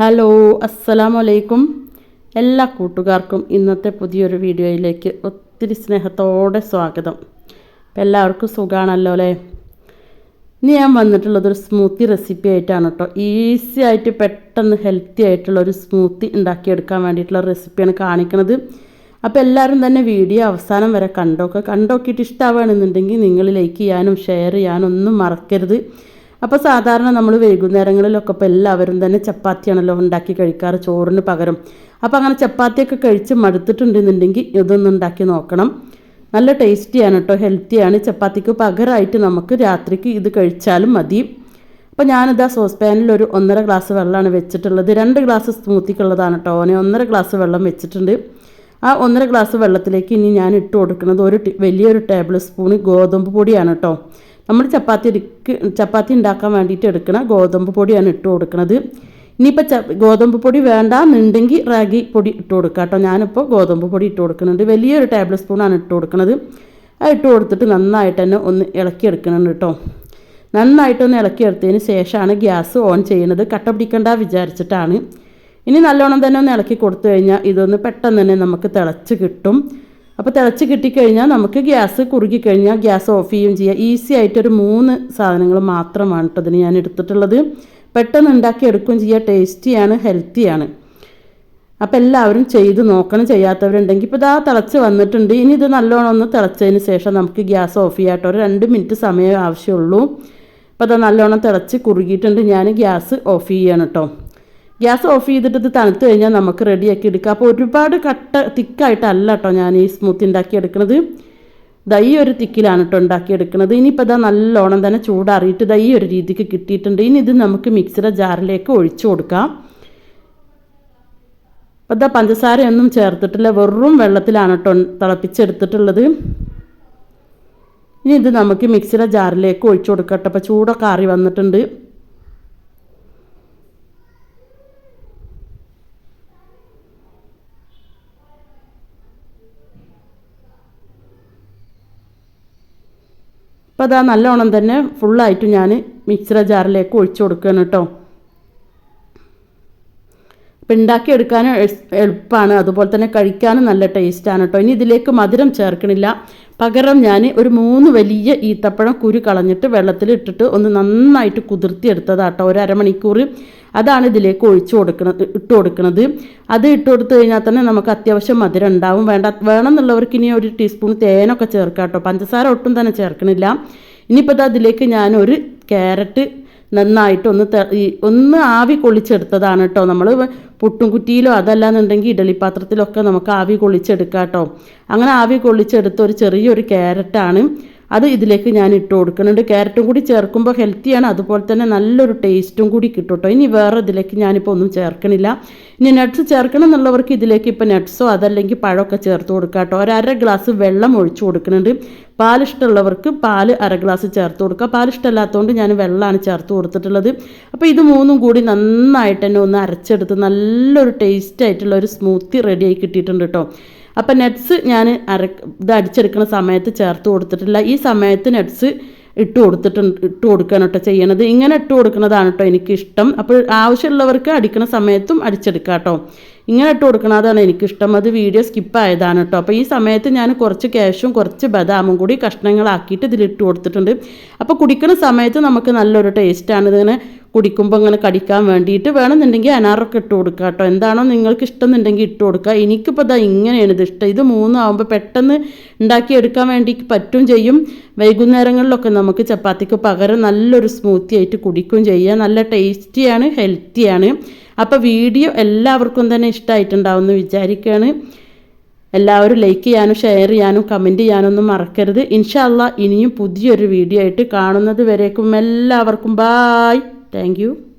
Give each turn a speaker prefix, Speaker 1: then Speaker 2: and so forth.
Speaker 1: Hello അസ്സലാമു അലൈക്കും എല്ലാ കൂട്ടുകാർക്കും ഇന്നത്തെ പുതിയൊരു വീഡിയോയിലേക്ക് ഒത്തിരി സ്നേഹത്തോടെ സ്വാഗതം. അപ്പം എല്ലാവർക്കും സുഖമാണല്ലോ അല്ലേ? ഇനി ഞാൻ വന്നിട്ടുള്ളത് ഒരു സ്മൂത്തി റെസിപ്പി ആയിട്ടാണ് കേട്ടോ. ഈസി ആയിട്ട് പെട്ടെന്ന് ഹെൽത്തി ആയിട്ടുള്ള ഒരു സ്മൂത്തി ഉണ്ടാക്കിയെടുക്കാൻ വേണ്ടിയിട്ടുള്ള റെസിപ്പിയാണ് കാണിക്കുന്നത് അപ്പോൾ എല്ലാവരും തന്നെ വീഡിയോ അവസാനം വരെ കണ്ടോക്കുക കണ്ടോക്കിയിട്ട് ഇഷ്ടമാവുകയാണെന്നുണ്ടെങ്കിൽ നിങ്ങൾ ലൈക്ക് ചെയ്യാനും ഷെയർ ചെയ്യാനും ഒന്നും മറക്കരുത്. അപ്പോൾ സാധാരണ നമ്മൾ വൈകുന്നേരങ്ങളിലൊക്കെ ഇപ്പോൾ എല്ലാവരും തന്നെ ചപ്പാത്തിയാണല്ലോ ഉണ്ടാക്കി കഴിക്കാറ് ചോറിന് പകരം. അപ്പോൾ അങ്ങനെ ചപ്പാത്തിയൊക്കെ കഴിച്ച് മടുത്തിട്ടുണ്ടെന്നുണ്ടെങ്കിൽ ഇതൊന്നും ഉണ്ടാക്കി നോക്കണം. നല്ല ടേസ്റ്റിയാണ് കേട്ടോ ഹെൽത്തിയാണ്. ചപ്പാത്തിക്ക് പകരമായിട്ട് നമുക്ക് രാത്രിക്ക് ഇത് കഴിച്ചാലും മതി. അപ്പോൾ ഞാനിതാ സോസ് പാനിൽ ഒരു ഒന്നര ഗ്ലാസ് വെള്ളമാണ് വെച്ചിട്ടുള്ളത്. രണ്ട് ഗ്ലാസ് സ്മൂത്തിക്കുള്ളതാണ് കേട്ടോ ഓനെ. ഒന്നര ഗ്ലാസ് വെള്ളം വെച്ചിട്ടുണ്ട്. ആ ഒന്നര ഗ്ലാസ് വെള്ളത്തിലേക്ക് ഇനി ഞാൻ ഇട്ട് കൊടുക്കുന്നത് ഒരു വലിയൊരു ടേബിൾ സ്പൂൺ ഗോതമ്പ് പൊടിയാണ് കേട്ടോ. നമ്മൾ ചപ്പാത്തി ചപ്പാത്തി ഉണ്ടാക്കാൻ വേണ്ടിയിട്ട് എടുക്കണ ഗോതമ്പ് പൊടിയാണ് ഇട്ട് കൊടുക്കുന്നത് ഇനിയിപ്പോൾ ച ഗോതമ്പ് പൊടി വേണ്ടാന്നുണ്ടെങ്കിൽ റാഗി പൊടി ഇട്ട് കൊടുക്കുക കേട്ടോ ഞാനിപ്പോൾ ഗോതമ്പ് പൊടി ഇട്ട് കൊടുക്കുന്നുണ്ട് വലിയൊരു ടേബിൾ സ്പൂണാണ് ഇട്ട് കൊടുക്കുന്നത് അത് ഇട്ട് കൊടുത്തിട്ട് നന്നായിട്ട് തന്നെ ഒന്ന് ഇളക്കി എടുക്കുന്നുണ്ട് കേട്ടോ നന്നായിട്ടൊന്ന് ഇളക്കിയെടുത്തതിന് ശേഷമാണ് ഗ്യാസ് ഓൺ ചെയ്യുന്നത് കട്ട പിടിക്കണ്ട വിചാരിച്ചിട്ടാണ്. ഇനി നല്ലോണം തന്നെ ഒന്ന് ഇളക്കി കൊടുത്തു കഴിഞ്ഞാൽ ഇതൊന്ന് പെട്ടെന്ന് തന്നെ നമുക്ക് തിളച്ച് കിട്ടും. അപ്പോൾ തിളച്ച് കിട്ടിക്കഴിഞ്ഞാൽ നമുക്ക് ഗ്യാസ് കുറുകിക്കഴിഞ്ഞാൽ ഗ്യാസ് ഓഫ് ചെയ്യുകയും ചെയ്യാം. ഈസി ആയിട്ടൊരു മൂന്ന് സാധനങ്ങൾ മാത്രമാണ് കേട്ടോ ഞാൻ എടുത്തിട്ടുള്ളത്. പെട്ടെന്ന് ഉണ്ടാക്കി എടുക്കുകയും ചെയ്യുക ടേസ്റ്റിയാണ് ഹെൽത്തിയാണ് അപ്പം എല്ലാവരും ചെയ്ത് നോക്കണം. ചെയ്യാത്തവരുണ്ടെങ്കിൽ ഇപ്പോൾ ഇതാ തിളച്ച് വന്നിട്ടുണ്ട്. ഇനി ഇത് നല്ലോണം ഒന്ന് തിളച്ചതിന് ശേഷം നമുക്ക് ഗ്യാസ് ഓഫ് ചെയ്യാട്ടോ ഒരു രണ്ട് മിനിറ്റ് സമയം ആവശ്യമുള്ളൂ. അപ്പോൾ അത് നല്ലോണം തിളച്ച് കുറുകിയിട്ടുണ്ട്. ഞാൻ ഗ്യാസ് ഓഫ് ചെയ്യണം കേട്ടോ ഗ്യാസ് ഓഫ് ചെയ്തിട്ട് ഇത് തണുത്ത് കഴിഞ്ഞാൽ നമുക്ക് റെഡിയാക്കി എടുക്കാം. അപ്പോൾ ഒരുപാട് കട്ട തിക്കായിട്ടല്ല കേട്ടോ ഞാൻ ഈ സ്മൂത്തി ഉണ്ടാക്കി എടുക്കുന്നത് ദൈ ഒരു തിക്കിലാണ് കേട്ടോ ഉണ്ടാക്കിയെടുക്കുന്നത് ഇനിയിപ്പോൾ ഇതാ നല്ലോണം തന്നെ ചൂടാറിയിട്ട് ദൈ ഒരു രീതിക്ക് കിട്ടിയിട്ടുണ്ട്. ഇനി ഇത് നമുക്ക് മിക്സിയുടെ ജാറിലേക്ക് ഒഴിച്ചു കൊടുക്കാം. അപ്പോൾ ഇതാ പഞ്ചസാരയൊന്നും ചേർത്തിട്ടില്ല. വെറും വെള്ളത്തിലാണ് കേട്ടോ തിളപ്പിച്ചെടുത്തിട്ടുള്ളത്. ഇനി ഇത് നമുക്ക് മിക്സിയുടെ ജാറിലേക്ക് ഒഴിച്ചു കൊടുക്കട്ടെ അപ്പോൾ ചൂടൊക്കെ ആറി വന്നിട്ടുണ്ട്. അപ്പോൾ അതാ നല്ലോണം തന്നെ ഫുള്ളായിട്ട് ഞാൻ മിക്സറ ജാറിലേക്ക് ഒഴിച്ചു കൊടുക്കുകയാണ് കേട്ടോ. അപ്പം ഉണ്ടാക്കിയെടുക്കാനും എളുപ്പമാണ് അതുപോലെ തന്നെ കഴിക്കാനും നല്ല ടേസ്റ്റാണ് കേട്ടോ. ഇനി ഇതിലേക്ക് മധുരം ചേർക്കണില്ല. പകരം ഞാൻ ഒരു മൂന്ന് വലിയ ഈത്തപ്പഴം കുരു കളഞ്ഞിട്ട് വെള്ളത്തിൽ ഇട്ടിട്ട് ഒന്ന് നന്നായിട്ട് കുതിർത്തിയെടുത്തതാട്ടോ ഒരു അരമണിക്കൂർ. അതാണ് ഇതിലേക്ക് ഒഴിച്ചു കൊടുക്കുന്നത് ഇട്ട് കൊടുക്കുന്നത് അത് ഇട്ട് കൊടുത്തു കഴിഞ്ഞാൽ തന്നെ നമുക്ക് അത്യാവശ്യം മധുരം ഉണ്ടാവും. വേണ്ട വേണമെന്നുള്ളവർക്ക് ഇനി ഒരു ടീസ്പൂൺ തേനൊക്കെ ചേർക്കാം കേട്ടോ പഞ്ചസാര ഒട്ടും തന്നെ ചേർക്കണില്ല. ഇനിയിപ്പോൾ അതിലേക്ക് ഞാനൊരു ക്യാരറ്റ് നന്നായിട്ട് ഒന്ന് ഒന്ന് ആവി കൊള്ളിച്ചെടുത്തതാണ് കേട്ടോ. നമ്മൾ പുട്ടും കുറ്റിയിലോ അതല്ലാന്നുണ്ടെങ്കിൽ ഇഡലിപ്പാത്രത്തിലൊക്കെ നമുക്ക് ആവി കൊള്ളിച്ചെടുക്കാം കേട്ടോ അങ്ങനെ ആവി കൊള്ളിച്ചെടുത്ത ഒരു ചെറിയൊരു ക്യാരറ്റാണ്. അത് ഇതിലേക്ക് ഞാൻ ഇട്ട് കൊടുക്കുന്നുണ്ട്. ക്യാരറ്റും കൂടി ചേർക്കുമ്പോൾ ഹെൽത്തിയാണ് അതുപോലെ തന്നെ നല്ലൊരു ടേസ്റ്റും കൂടി കിട്ടും കേട്ടോ ഇനി വേറെ ഇതിലേക്ക് ഞാനിപ്പോൾ ഒന്നും ചേർക്കണില്ല. ഇനി നട്ട്സ് ചേർക്കണം എന്നുള്ളവർക്ക് ഇതിലേക്ക് ഇപ്പോൾ നട്ട്സോ അതല്ലെങ്കിൽ പഴമൊക്കെ ചേർത്ത് കൊടുക്കാം കേട്ടോ. ഒരു അര ഗ്ലാസ് വെള്ളം ഒഴിച്ചു കൊടുക്കുന്നുണ്ട്. പാലിഷ്ടമുള്ളവർക്ക് പാൽ അര ഗ്ലാസ് ചേർത്ത് കൊടുക്കുക പാലിഷ്ടമല്ലാത്തതുകൊണ്ട് ഞാൻ വെള്ളമാണ് ചേർത്ത് കൊടുത്തിട്ടുള്ളത്. അപ്പോൾ ഇത് മൂന്നും കൂടി നന്നായിട്ട് തന്നെ ഒന്ന് അരച്ചെടുത്ത് നല്ലൊരു ടേസ്റ്റ് ആയിട്ടുള്ള ഒരു സ്മൂത്തി റെഡിയായി കിട്ടിയിട്ടുണ്ട് കേട്ടോ. അപ്പം നട്ട്സ് ഞാൻ അര ഇത് അടിച്ചെടുക്കുന്ന സമയത്ത് ചേർത്ത് കൊടുത്തിട്ടില്ല. ഈ സമയത്ത് നട്ട്സ് ഇട്ട് കൊടുത്തിട്ടുണ്ട് ഇട്ട് കൊടുക്കുകയാണ് കേട്ടോ ചെയ്യണത്. ഇങ്ങനെ ഇട്ട് കൊടുക്കുന്നതാണ് കേട്ടോ എനിക്കിഷ്ടം. അപ്പോൾ ആവശ്യമുള്ളവർക്ക് അടിക്കുന്ന സമയത്തും അടിച്ചെടുക്കാം കേട്ടോ ഇങ്ങനെ ഇട്ട് കൊടുക്കണതാണ് എനിക്കിഷ്ടം. അത് വീഡിയോ സ്കിപ്പ് ആയതാണ് കേട്ടോ അപ്പോൾ ഈ സമയത്ത് ഞാൻ കുറച്ച് ക്യാഷും കുറച്ച് ബദാമും കൂടി കഷ്ണങ്ങളാക്കിയിട്ട് ഇതിലിട്ട് കൊടുത്തിട്ടുണ്ട്. അപ്പോൾ കുടിക്കുന്ന സമയത്ത് നമുക്ക് നല്ലൊരു ടേസ്റ്റാണ് ഇതിങ്ങനെ കുടിക്കുമ്പോൾ ഇങ്ങനെ കടിക്കാൻ വേണ്ടിയിട്ട് വേണമെന്നുണ്ടെങ്കിൽ അനാറൊക്കെ ഇട്ട് കൊടുക്കുക കേട്ടോ എന്താണോ നിങ്ങൾക്ക് ഇഷ്ടം എന്നുണ്ടെങ്കിൽ ഇട്ട് കൊടുക്കുക എനിക്കിപ്പോൾ ഇതാ ഇങ്ങനെയാണ് ഇത് ഇഷ്ടം. ഇത് മൂന്നാകുമ്പോൾ പെട്ടെന്ന് ഉണ്ടാക്കിയെടുക്കാൻ വേണ്ടി പറ്റും ചെയ്യും. വൈകുന്നേരങ്ങളിലൊക്കെ നമുക്ക് ചപ്പാത്തിക്ക് പകരം നല്ലൊരു സ്മൂത്തി ആയിട്ട് കുടിക്കുകയും ചെയ്യാം. നല്ല ടേസ്റ്റിയാണ് ഹെൽത്തിയാണ് അപ്പോൾ വീഡിയോ എല്ലാവർക്കും തന്നെ ഇഷ്ടമായിട്ടുണ്ടാവും എന്ന് വിചാരിക്കുകയാണ് എല്ലാവരും ലൈക്ക് ചെയ്യാനും ഷെയർ ചെയ്യാനും കമന്റ് ചെയ്യാനൊന്നും മറക്കരുത്. ഇൻഷാല്ല ഇനിയും പുതിയൊരു വീഡിയോ ആയിട്ട് കാണുന്നത് വരേക്കും എല്ലാവർക്കും ബായ് താങ്ക്